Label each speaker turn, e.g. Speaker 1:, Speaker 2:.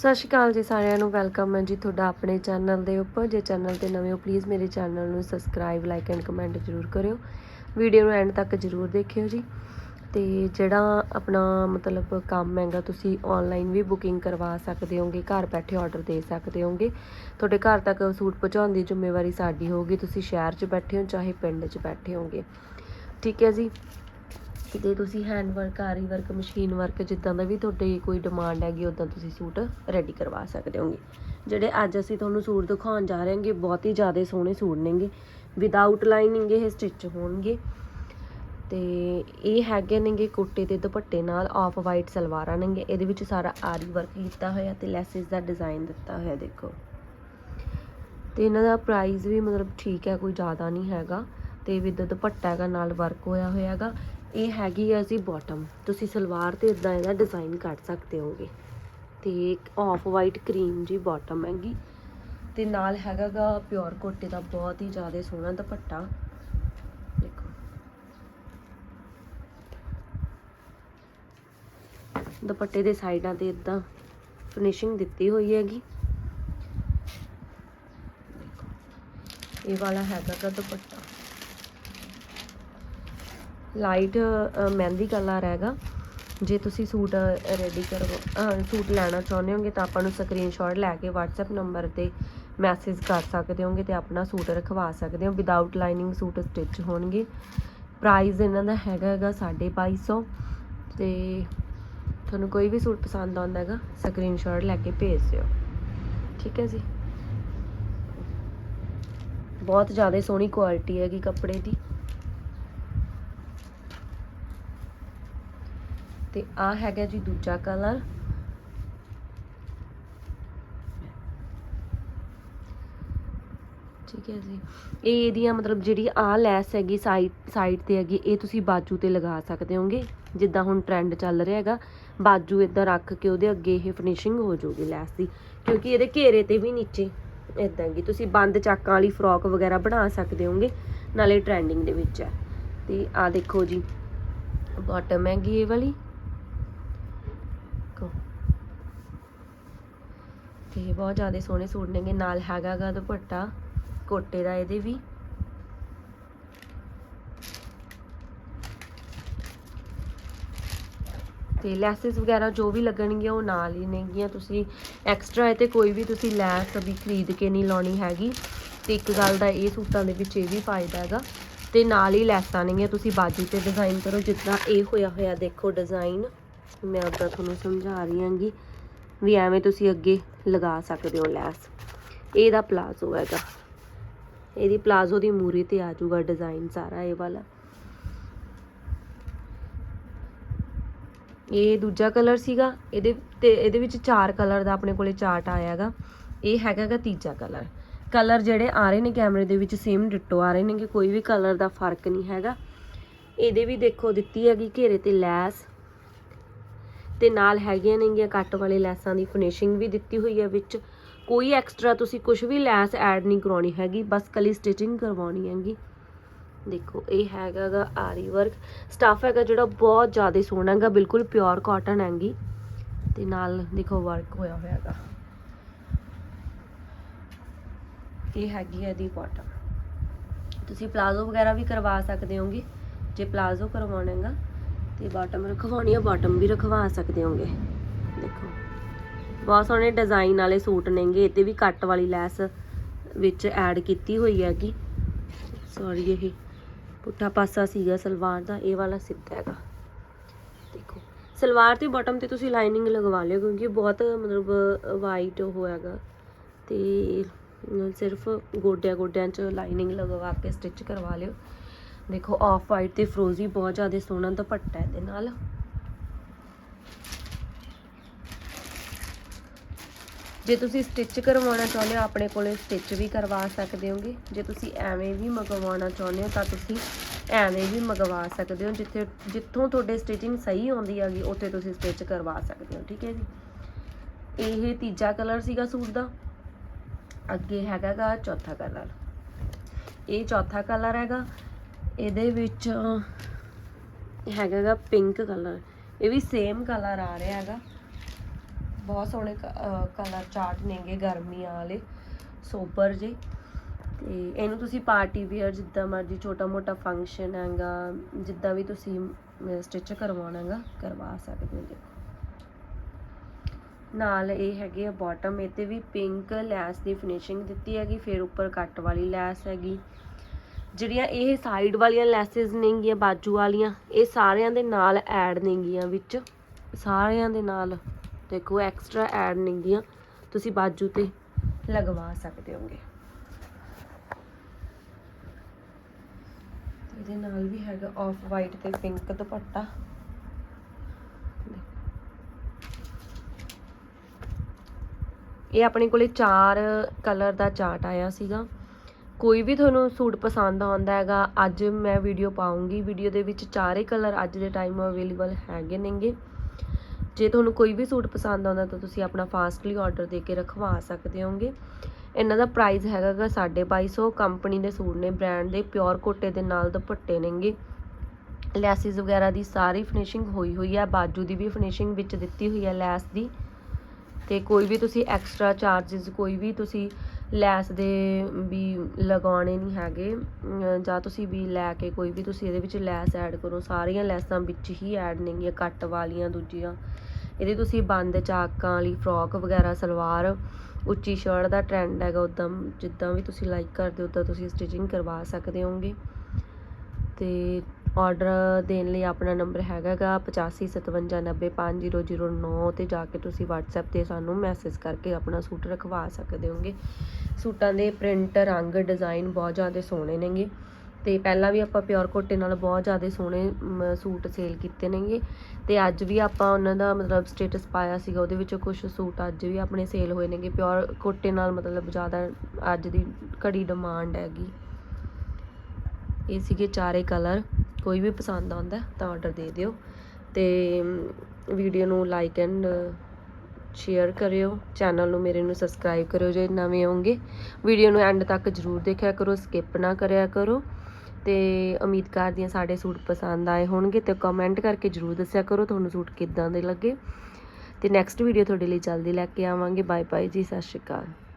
Speaker 1: ਸਤਿ ਸ਼੍ਰੀ ਅਕਾਲ ਜੀ ਸਾਰਿਆਂ ਨੂੰ, ਵੈਲਕਮ ਹੈ ਜੀ ਤੁਹਾਡਾ ਆਪਣੇ ਚੈਨਲ ਦੇ ਉੱਪਰ। ਜੇ ਚੈਨਲ ਤੇ ਨਵੇਂ ਹੋ ਪਲੀਜ਼ ਮੇਰੇ ਚੈਨਲ ਨੂੰ ਸਬਸਕ੍ਰਾਈਬ ਲਾਈਕ ਐਂਡ ਕਮੈਂਟ ਜ਼ਰੂਰ ਕਰਿਓ। ਵੀਡੀਓ ਨੂੰ ਐਂਡ ਤੱਕ ਜ਼ਰੂਰ ਦੇਖਿਓ ਜੀ। ਤੇ ਜਿਹੜਾ ਆਪਣਾ ਮਤਲਬ ਕੰਮ ਹੈਗਾ, ਤੁਸੀਂ ਆਨਲਾਈਨ ਵੀ ਬੁਕਿੰਗ ਕਰਵਾ ਸਕਦੇ ਹੋਗੇ, ਘਰ ਬੈਠੇ ਆਰਡਰ ਦੇ ਸਕਦੇ ਹੋਗੇ। ਤੁਹਾਡੇ ਘਰ ਤੱਕ ਸੂਟ ਪਹੁੰਚਾਉਣ ਦੀ ਜ਼ਿੰਮੇਵਾਰੀ ਸਾਡੀ ਹੋਗੀ ਤੁਸੀਂ ਸ਼ਹਿਰ 'ਚ ਬੈਠੇ ਹੋ, ਚਾਹੇ ਪਿੰਡ 'ਚ ਬੈਠੇ ਹੋਗੇ। ਠੀਕ ਹੈ ਜੀ। ਕਿਤੇ ਤੁਸੀਂ ਹੈਂਡ ਵਰਕ ਆਰੀ ਵਰਕ ਮਸ਼ੀਨ ਵਰਕ ਜਿੱਦਾਂ ਦਾ ਵੀ ਤੁਹਾਡੀ ਕੋਈ ਡਿਮਾਂਡ ਹੈਗੀ ਉਦਾਂ ਤੁਸੀਂ ਸੂਟ ਰੈਡੀ ਕਰਵਾ ਸਕਦੇ ਹੋਗੇ। ਜਿਹੜੇ ਅੱਜ ਅਸੀਂ ਤੁਹਾਨੂੰ ਸੂਟ ਦਿਖਾਉਣ ਜਾ ਰਹੇ ਹਾਂਗੇ, ਬਹੁਤ ਹੀ ਜ਼ਿਆਦਾ ਸੋਹਣੇ ਸੂਟ ਨੇਗੇ। ਵਿਦਆਊਟ ਲਾਈਨਿੰਗ ਇਹ ਸਟਿਚ ਹੋਣਗੇ। ਤੇ ਇਹ ਹੈਗੇ ਨੇਗੇ ਕੋਟੇ ਤੇ ਦੁਪੱਟੇ ਨਾਲ ਆਫ ਵਾਈਟ ਸਲਵਾਰਾਂ ਨੇਗੇ। ਇਹਦੇ ਵਿੱਚ ਸਾਰਾ ਆਰੀ ਵਰਕ ਕੀਤਾ ਹੋਇਆ ਤੇ ਲੈਸਿਸ ਦਾ ਡਿਜ਼ਾਈਨ ਦਿੱਤਾ ਹੋਇਆ, ਦੇਖੋ। ਤੇ ਇਹਨਾਂ ਦਾ ਪ੍ਰਾਈਸ ਵੀ ਮਤਲਬ ਠੀਕ ਹੈ, ਕੋਈ ਜ਼ਿਆਦਾ ਨਹੀਂ ਹੈਗਾ। ਤੇ ਵਿਦ ਦੁਪੱਟਾ ਹੈਗਾ, ਨਾਲ ਵਰਕ ਹੋਇਆ ਹੋਇਆ ਹੈਗਾ। ਇਹ ਹੈਗੀ ਆ ਜੀ ਬਾਟਮ ਤੁਸੀਂ ਸਲਵਾਰ ਤੇ ਇਦਾਂ ਇਹਦਾ ਡਿਜ਼ਾਈਨ ਕੱਢ ਸਕਦੇ ਹੋਗੇ। ਤੇ ਇੱਕ ਆਫ ਵਾਈਟ ਕਰੀਮ ਜੀ ਬਾਟਮ ਹੈਗੀ। ਤੇ ਨਾਲ ਹੈਗਾਗਾ ਪਿਓਰ ਕੋਟੇ ਦਾ ਬਹੁਤ ਹੀ ਜ਼ਿਆਦਾ ਸੋਹਣਾ ਦੁਪੱਟਾ। ਦੇਖੋ। ਦੁਪੱਟੇ ਦੇ ਸਾਈਡਾਂ ਤੇ ਇਦਾਂ ਫਿਨਿਸ਼ਿੰਗ ਦਿੱਤੀ ਹੋਈ ਹੈਗੀ। ਇਹ ਵਾਲਾ ਹੈਗਾ ਗਾ ਦੁਪੱਟਾ। ਲਾਈਟ ਮਹਿੰਦੀ ਕਲਰ ਹੈਗਾ ਜੇ ਤੁਸੀਂ ਸੂਟ ਰੈਡੀ ਕਰਵਾ ਅਹ, ਸੂਟ ਲੈਣਾ ਚਾਹੁੰਦੇ ਹੋਗੇ ਤਾਂ ਆਪਾਂ ਨੂੰ ਸਕਰੀਨਸ਼ਾਟ ਲੈ ਕੇ WhatsApp ਨੰਬਰ ਤੇ ਮੈਸੇਜ ਕਰ ਸਕਦੇ ਹੋਗੇ ਤੇ ਆਪਣਾ ਸੂਟ ਰਖਵਾ ਸਕਦੇ ਹੋ। ਵਿਦਆਊਟ ਲਾਈਨਿੰਗ ਸੂਟ ਸਟਿਚ ਹੋਣਗੇ। ਪ੍ਰਾਈਸ ਇਹਨਾਂ ਦਾ ਹੈਗਾ ਹੈਗਾ 2250 ਤੇ ਤੁਹਾਨੂੰ ਕੋਈ ਵੀ ਸੂਟ ਪਸੰਦ ਆਉਂਦਾ ਹੈਗਾ ਸਕਰੀਨਸ਼ਾਟ ਲੈ ਕੇ ਭੇਜ ਦਿਓ। ਠੀਕ ਹੈ ਜੀ? ਬਹੁਤ ਜ਼ਿਆਦਾ ਸੋਹਣੀ ਕੁਆਲਿਟੀ ਹੈਗੀ ਕੱਪੜੇ ਦੀ। ਤੇ ਆ ਹੈਗਾ ਜੀ ਦੂਜਾ ਕਲਰ। ਠੀਕ ਹੈ ਜੀ। ਇਹ ਇਹਦੀਆਂ ਮਤਲਬ ਜਿਹੜੀ ਆ ਲੈਸ ਹੈਗੀ ਸਾਈਡ ਸਾਈਡ ਤੇ ਹੈਗੀ, ਇਹ ਤੁਸੀਂ ਬਾਜੂ ਤੇ ਲਗਾ ਸਕਦੇ ਹੋਗੇ, ਜਿੱਦਾਂ ਹੁਣ ਟ੍ਰੈਂਡ ਚੱਲ ਰਿਹਾ ਹੈਗਾ। ਬਾਜੂ ਇਦਾਂ ਰੱਖ ਕੇ ਉਹਦੇ ਅੱਗੇ ਇਹ ਫਿਨਿਸ਼ਿੰਗ ਹੋ ਜਾਊਗੀ ਲੈਸ ਦੀ, ਕਿਉਂਕਿ ਇਹਦੇ ਘੇਰੇ ਤੇ ਵੀ ਨੀਚੇ ਇਦਾਂ ਹੀ ਤੁਸੀਂ ਬੰਦ ਚਾਕਾਂ ਵਾਲੀ ਫਰੋਕ ਵਗੈਰਾ ਬਣਾ ਸਕਦੇ ਹੋਗੇ, ਨਾਲੇ ਟ੍ਰੈਂਡਿੰਗ ਦੇ ਵਿੱਚ ਹੈ। ਤੇ ਆ ਦੇਖੋ ਜੀ ਬਾਟਮ ਹੈਗੀ ਇਹ ਵਾਲੀ ਦੇਖੋ। ਤੇ ਬਹੁਤ ਜ਼ਿਆਦਾ ਸੋਹਣੇ ਸੂਟ ਨੇਗੇ, ਨਾਲ ਹੈਗਾ ਦੁਪੱਟਾ, ਕੋਟੇ ਦਾ ਇਹਦੇ ਵੀ। ਤੇ ਲੈਸਸ ਵਗੈਰਾ ਜੋ ਵੀ ਲੱਗਣਗੀਆਂ ਉਹ ਨਾਲ ਹੀ ਨੇਗੀਆਂ, ਤੁਸੀਂ ਐਕਸਟਰਾ ਇਹ ਤੇ ਕੋਈ ਵੀ ਤੁਸੀਂ ਲੈਸ ਵੀ ਖਰੀਦ ਕੇ ਨਹੀਂ ਲਾਉਣੀ ਹੈਗੀ। ਤੇ ਇੱਕ ਗੱਲ ਦਾ ਇਹ ਸੂਟਾਂ ਦੇ ਵਿੱਚ ਇਹ ਵੀ ਫਾਇਦਾ ਹੈਗਾ। ਤੇ ਨਾਲ ਹੀ ਲੈਸਾਂ ਨੇਗੀਆਂ, ਤੁਸੀਂ ਬਾਜੂ ਤੇ ਡਿਜ਼ਾਈਨ ਕਰੋ, ਜਿੱਦਾਂ ਇਹ ਹੋਇਆ ਹੋਇਆ ਦੇਖੋ ਡਿਜ਼ਾਈਨ ਮੈਂ ਉਦਾਂ ਤੁਹਾਨੂੰ ਸਮਝਾ ਰਹੀ ਹਾਂਗੀ ਵੀ ਐਵੇਂ ਤੁਸੀਂ ਅੱਗੇ ਲਗਾ ਸਕਦੇ ਹੋ ਲੈਸ। ਇਹਦਾ ਪਲਾਜ਼ੋ ਹੈਗਾ। ਇਹਦੀ ਪਲਾਜ਼ੋ ਦੀ ਮੂਰੀ ਤੇ ਆ ਜਾਊਗਾ ਡਿਜ਼ਾਈਨ ਸਾਰਾ ਇਹ ਵਾਲਾ। ਇਹ ਦੂਜਾ ਕਲਰ ਸੀਗਾ। ਇਹਦੇ ਤੇ ਇਹਦੇ ਵਿੱਚ ਚਾਰ ਕਲਰ ਦਾ ਆਪਣੇ ਕੋਲੇ ਚਾਰਟ ਆਇਆ ਹੈਗਾ। ਇਹ ਹੈਗਾ ਤੀਜਾ ਕਲਰ। ਕਲਰ ਜਿਹੜੇ ਆ ਰਹੇ ਨੇ ਕੈਮਰੇ ਦੇ ਵਿੱਚ ਸੇਮ ਡਿੱਟੋ ਆ ਰਹੇ ਨੇ ਕਿ ਕੋਈ ਵੀ ਕਲਰ ਦਾ ਫ਼ਰਕ ਨਹੀਂ ਹੈਗਾ। ਇਹਦੇ ਵੀ ਦੇਖੋ ਦਿੱਤੀ ਹੈਗੀ ਘੇਰੇ ਤੇ ਲੈਸ। ਤੇ ਨਾਲ ਹੈਗੀਆਂ ਨੇਗੀਆਂ ਕੱਟ ਵਾਲੇ ਲੈਸਾਂ ਦੀ ਫਿਨਿਸ਼ਿੰਗ ਵੀ ਦਿੱਤੀ ਹੋਈ ਹੈ ਵਿੱਚ। ਕੋਈ ਐਕਸਟਰਾ ਤੁਸੀਂ ਕੁਝ ਵੀ ਲੈਸ ਐਡ ਨਹੀਂ ਕਰਾਉਣੀ ਹੈਗੀ, ਬਸ ਕਲੀ ਸਟਿਚਿੰਗ ਕਰਵਾਉਣੀ ਹੈਗੀ। ਦੇਖੋ, ਇਹ ਹੈਗਾ ਆਰੀ ਵਰਕ ਸਟਫ ਹੈਗਾ ਜਿਹੜਾ ਬਹੁਤ ਜ਼ਿਆਦਾ ਸੋਹਣਾ ਹੈਗਾ, ਬਿਲਕੁਲ ਪਿਓਰ ਕਾਟਨ ਹੈਗੀ। ਤੇ ਨਾਲ ਦੇਖੋ ਵਰਕ ਹੋਇਆ ਹੋਇਆ ਹੈਗਾ। ਇਹ ਹੈਗੀ ਹੈ ਦੀ ਬਾਟਮ ਤੁਸੀਂ ਪਲਾਜ਼ੋ ਵਗੈਰਾ ਵੀ ਕਰਵਾ ਸਕਦੇ ਹੋਗੇ, ਜੇ ਪਲਾਜ਼ੋ ਕਰਵਾਉਣਾ ਹੈਗਾ। ਤੇ ਬਾਟਮ ਰਖਵਾਉਣੀ ਆ ਬਾਟਮ ਵੀ ਰਖਵਾ ਸਕਦੇ ਹੋਗੇ। ਦੇਖੋ, ਬਹੁਤ ਸੋਹਣੇ ਡਿਜ਼ਾਈਨ ਵਾਲੇ ਸੂਟ ਨੇਗੇ, ਇਹ ਤੇ ਵੀ ਕੱਟ ਵਾਲੀ ਲੈਸ ਵਿੱਚ ਐਡ ਕੀਤੀ ਹੋਈ ਹੈਗੀ। ਸੌਰੀ ਇਹ ਪੁੱਠਾ ਪਾਸਾ ਸੀਗਾ ਸਲਵਾਰ ਦਾ, ਇਹ ਵਾਲਾ ਸਿੱਧਾ ਹੈਗਾ। ਦੇਖੋ, ਸਲਵਾਰ ਤੇ ਬਾਟਮ ਤੇ ਤੁਸੀਂ ਲਾਈਨਿੰਗ ਲਗਵਾ ਲਿਓ, ਕਿਉਂਕਿ ਬਹੁਤ ਮਤਲਬ ਵਾਈਟ ਉਹ ਹੈਗਾ। ਤੇ ਸਿਰਫ ਗੋਡਿਆਂ ਗੋਡਿਆਂ 'ਚ ਲਾਈਨਿੰਗ ਲਗਵਾ ਕੇ ਸਟਿਚ ਕਰਵਾ ਲਿਓ। ਦੇਖੋ ਆਫ ਵਾਈਟ ਤੇ ਫਰੋਜ਼ੀ ਬਹੁਤ ਜ਼ਿਆਦਾ ਸੋਹਣਾ ਦੁਪੱਟਾ ਇਹਦੇ ਨਾਲ। ਜੇ ਤੁਸੀਂ ਸਟਿਚ ਕਰਵਾਉਣਾ ਚਾਹੁੰਦੇ ਹੋ, ਆਪਣੇ ਕੋਲੇ ਸਟਿਚ ਵੀ ਕਰਵਾ ਸਕਦੇ ਹੋਗੇ। ਜੇ ਤੁਸੀਂ ਐਵੇਂ ਵੀ ਮੰਗਵਾਉਣਾ ਚਾਹੁੰਦੇ ਹੋ, ਤਾਂ ਤੁਸੀਂ ਐਵੇਂ ਵੀ ਮੰਗਵਾ ਸਕਦੇ ਹੋ, ਜਿੱਥੇ ਜਿੱਥੋਂ ਤੁਹਾਡੇ ਸਟਿਚਿੰਗ ਸਹੀ ਆਉਂਦੀ ਹੈਗੀ, ਉੱਥੇ ਤੁਸੀਂ ਸਟਿਚ ਕਰਵਾ ਸਕਦੇ ਹੋ, ਠੀਕ ਹੈ ਜੀ। ਇਹ ਤੀਜਾ ਕਲਰ ਸੀਗਾ ਸੂਟ ਦਾ। ਅੱਗੇ ਹੈਗਾ ਗਾ ਚੌਥਾ ਕਲਰ ਇਹ ਚੌਥਾ ਕਲਰ ਹੈਗਾ। ਇਹਦੇ ਵਿੱਚ ਹੈਗਾ ਪਿੰਕ ਕਲਰ ਇਹ ਵੀ ਸੇਮ ਕਲਰ ਆ ਰਿਹਾ ਹੈਗਾ। ਬਹੁਤ ਸੋਹਣੇ ਕਲਰ ਚਾਰਟ ਨੇਗੇ ਗਰਮੀਆਂ ਵਾਲੇ। ਸੋਬਰ ਜੇ ਤੇ ਇਹਨੂੰ ਤੁਸੀਂ ਪਾਰਟੀ ਵੇਅਰ ਜਿੱਦਾਂ ਮਰਜ਼ੀ, ਛੋਟਾ ਮੋਟਾ ਫੰਕਸ਼ਨ ਹੈਗਾ, ਜਿੱਦਾਂ ਵੀ ਤੁਸੀਂ ਸਟਿਚ ਕਰਵਾਉਣਾ ਹੈਗਾ, ਕਰਵਾ ਸਕਦੇ ਹੋ ਦੇਖੋ। ਨਾਲ ਇਹ ਹੈਗੇ ਆ ਬਾਟਮ ਇਹ ਤੇ ਵੀ ਪਿੰਕ ਲੈਸ ਦੀ ਫਿਨਿਸ਼ਿੰਗ ਦਿੱਤੀ ਹੈਗੀ, ਫਿਰ ਉੱਪਰ ਕੱਟ ਵਾਲੀ ਲੈਸ ਹੈਗੀ। ਜਿਹੜੀਆਂ ਇਹ ਸਾਈਡ ਵਾਲੀਆਂ ਲੈਸਸ ਨੇਗੀਆਂ, ਬਾਜੂ ਵਾਲੀਆਂ, ਇਹ ਸਾਰਿਆਂ ਦੇ ਨਾਲ ਐਡ ਨੇਗੀਆਂ ਵਿੱਚ। ਸਾਰਿਆਂ ਦੇ ਨਾਲ, ਦੇਖੋ ਐਕਸਟਰਾ ਐਡ ਨੇਗੀਆਂ। ਤੁਸੀਂ ਬਾਜੂ ਤੇ ਲਗਵਾ ਸਕਦੇ ਹੋਗੇ। ਇਹਦੇ ਨਾਲ ਵੀ ਹੈਗਾ ਆਫ ਵਾਈਟ ਤੇ ਪਿੰਕ ਦੁਪੱਟਾ। ਇਹ ਆਪਣੇ ਕੋਲੇ ਚਾਰ ਕਲਰ ਦਾ ਚਾਰਟ ਆਇਆ ਸੀਗਾ। ਕੋਈ ਵੀ ਤੁਹਾਨੂੰ ਸੂਟ ਪਸੰਦ ਆਉਂਦਾ ਹੈਗਾ, ਅੱਜ ਮੈਂ ਵੀਡੀਓ ਪਾਉਂਗੀ। ਵੀਡੀਓ ਦੇ ਵਿੱਚ ਚਾਰੇ ਕਲਰ ਅੱਜ ਦੇ ਟਾਈਮ ਅਵੇਲੇਬਲ ਹੈਗੇ ਨੇਗੇ। ਜੇ ਤੁਹਾਨੂੰ ਕੋਈ ਵੀ ਸੂਟ ਪਸੰਦ ਆਉਂਦਾ, ਤਾਂ ਤੁਸੀਂ ਆਪਣਾ ਫਾਸਟਲੀ ਆਰਡਰ ਦੇ ਕੇ ਰਖਵਾ ਸਕਦੇ ਹੋਗੇ। ਇਹਨਾਂ ਦਾ ਪ੍ਰਾਈਸ ਹੈਗਾ ਗਾ 2250 ਕੰਪਨੀ ਦੇ ਸੂਟ ਨੇ ਬ੍ਰਾਂਡ ਦੇ ਪਿਓਰ ਕੋਟੇ ਦੇ ਨਾਲ ਦੁਪੱਟੇ ਨੇਗੇ। ਲੈਸਿਸ ਵਗੈਰਾ ਦੀ ਸਾਰੀ ਫਿਨਿਸ਼ਿੰਗ ਹੋਈ ਹੋਈ ਹੈ ਬਾਜੂ ਦੀ ਵੀ ਫਿਨਿਸ਼ਿੰਗ ਵਿੱਚ ਦਿੱਤੀ ਹੋਈ ਹੈ ਲੈਸ ਦੀ। ਤੇ ਕੋਈ ਵੀ ਤੁਸੀਂ ਐਕਸਟਰਾ ਚਾਰजेस ਕੋਈ ਵੀ ਤੁਸੀਂ ਲੈਸ ਦੇ ਵੀ ਲਗਾਉਣੇ ਨਹੀਂ ਹੈਗੇ। ਜਾਂ ਤੁਸੀਂ ਵੀ ਲੈ ਕੇ ਕੋਈ ਵੀ ਤੁਸੀਂ ਇਹਦੇ ਵਿੱਚ ਲੈਸ ਐਡ ਕਰੋ। ਸਾਰੀਆਂ ਲੈਸਾਂ ਵਿੱਚ ਹੀ ਐਡ ਨੇਗੀਆਂ, ਕੱਟ ਵਾਲੀਆਂ, ਦੂਜੀਆਂ। ਇਹਦੇ ਤੁਸੀਂ ਬੰਦ ਚਾਕਾਂ ਵਾਲੀ ਫਰੋਕ ਵਗੈਰਾ, ਸਲਵਾਰ, ਉੱਚੀ ਸ਼ਰਟ ਦਾ ਟ੍ਰੈਂਡ ਹੈਗਾ ਉਦਾਂ ਜਿੱਦਾਂ ਵੀ ਤੁਸੀਂ ਲਾਈਕ ਕਰਦੇ ਹੋ ਉਦਾਂ ਤੁਸੀਂ ਸਟਿਚਿੰਗ ਕਰਵਾ ਸਕਦੇ ਹੋਗੇ ਤੇ ਆਰਡਰ ਦੇਣ ਲਈ ਆਪਣਾ ਨੰਬਰ ਹੈਗਾਗਾ 8557905009 ਤੇ ਜਾ ਕੇ ਤੁਸੀਂ WhatsApp ਤੇ ਸਾਨੂੰ ਮੈਸੇਜ ਕਰਕੇ ਆਪਣਾ ਸੂਟ ਰਖਵਾ ਸਕਦੇ ਹੋਗੇ। ਸੂਟਾਂ ਦੇ ਪ੍ਰਿੰਟ ਰੰਗ ਡਿਜ਼ਾਈਨ ਬਹੁਤ ਜ਼ਿਆਦਾ ਸੋਹਣੇ ਨੇਗੇ ਤੇ ਪਹਿਲਾਂ ਵੀ ਆਪਾਂ ਪਿਓਰ ਕੋਟੇ ਨਾਲ ਬਹੁਤ ਜ਼ਿਆਦਾ ਸੋਹਣੇ ਸੂਟ ਸੇਲ ਕੀਤੇ ਨੇਗੇ ਤੇ ਅੱਜ ਵੀ ਆਪਾਂ ਉਹਨਾਂ ਦਾ ਮਤਲਬ ਸਟੇਟਸ ਪਾਇਆ ਸੀਗਾ, ਉਹਦੇ ਵਿੱਚੋਂ ਕੁਝ ਸੂਟ ਅੱਜ ਵੀ ਆਪਣੇ ਸੇਲ ਹੋਏ ਨੇਗੇ। ਪਿਓਰ ਕੋਟੇ ਨਾਲ ਮਤਲਬ ਜ਼ਿਆਦਾ ਅੱਜ ਦੀ ਘੜੀ ਡਿਮਾਂਡ ਹੈਗੀ। ਇਹ ਸੀਗੇ ਚਾਰੇ ਕਲਰ ਕੋਈ ਵੀ ਪਸੰਦ ਆਉਂਦਾ, ਤਾਂ ਆਰਡਰ ਦੇ ਦਿਓ। ਤੇ ਵੀਡੀਓ ਨੂੰ ਲਾਈਕ ਐਂਡ ਸ਼ੇਅਰ ਕਰਿਓ। ਚੈਨਲ ਨੂੰ ਮੇਰੇ ਨੂੰ ਸਬਸਕ੍ਰਾਈਬ ਕਰਿਓ ਜੇ ਨਵੇਂ ਹੋਗੇ ਵੀਡੀਓ ਨੂੰ ਐਂਡ ਤੱਕ ਜਰੂਰ ਦੇਖਿਆ ਕਰੋ ਸਕਿਪ ਨਾ ਕਰਿਆ ਕਰੋ। ਤੇ ਉਮੀਦ ਕਰਦੀ ਹਾਂ ਸਾਡੇ ਸੂਟ ਪਸੰਦ ਆਏ ਹੋਣਗੇ ਤੇ ਕਮੈਂਟ ਕਰਕੇ ਜਰੂਰ ਦੱਸਿਆ ਕਰੋ ਤੁਹਾਨੂੰ ਸੂਟ ਕਿੱਦਾਂ ਦੇ ਲੱਗੇ। ਤੇ ਨੈਕਸਟ ਵੀਡੀਓ ਤੁਹਾਡੇ ਲਈ ਜਲਦੀ ਲੈ ਕੇ ਆਵਾਂਗੇ। ਬਾਏ ਬਾਏ ਜੀ, ਸਤਿ ਸ਼੍ਰੀ ਅਕਾਲ।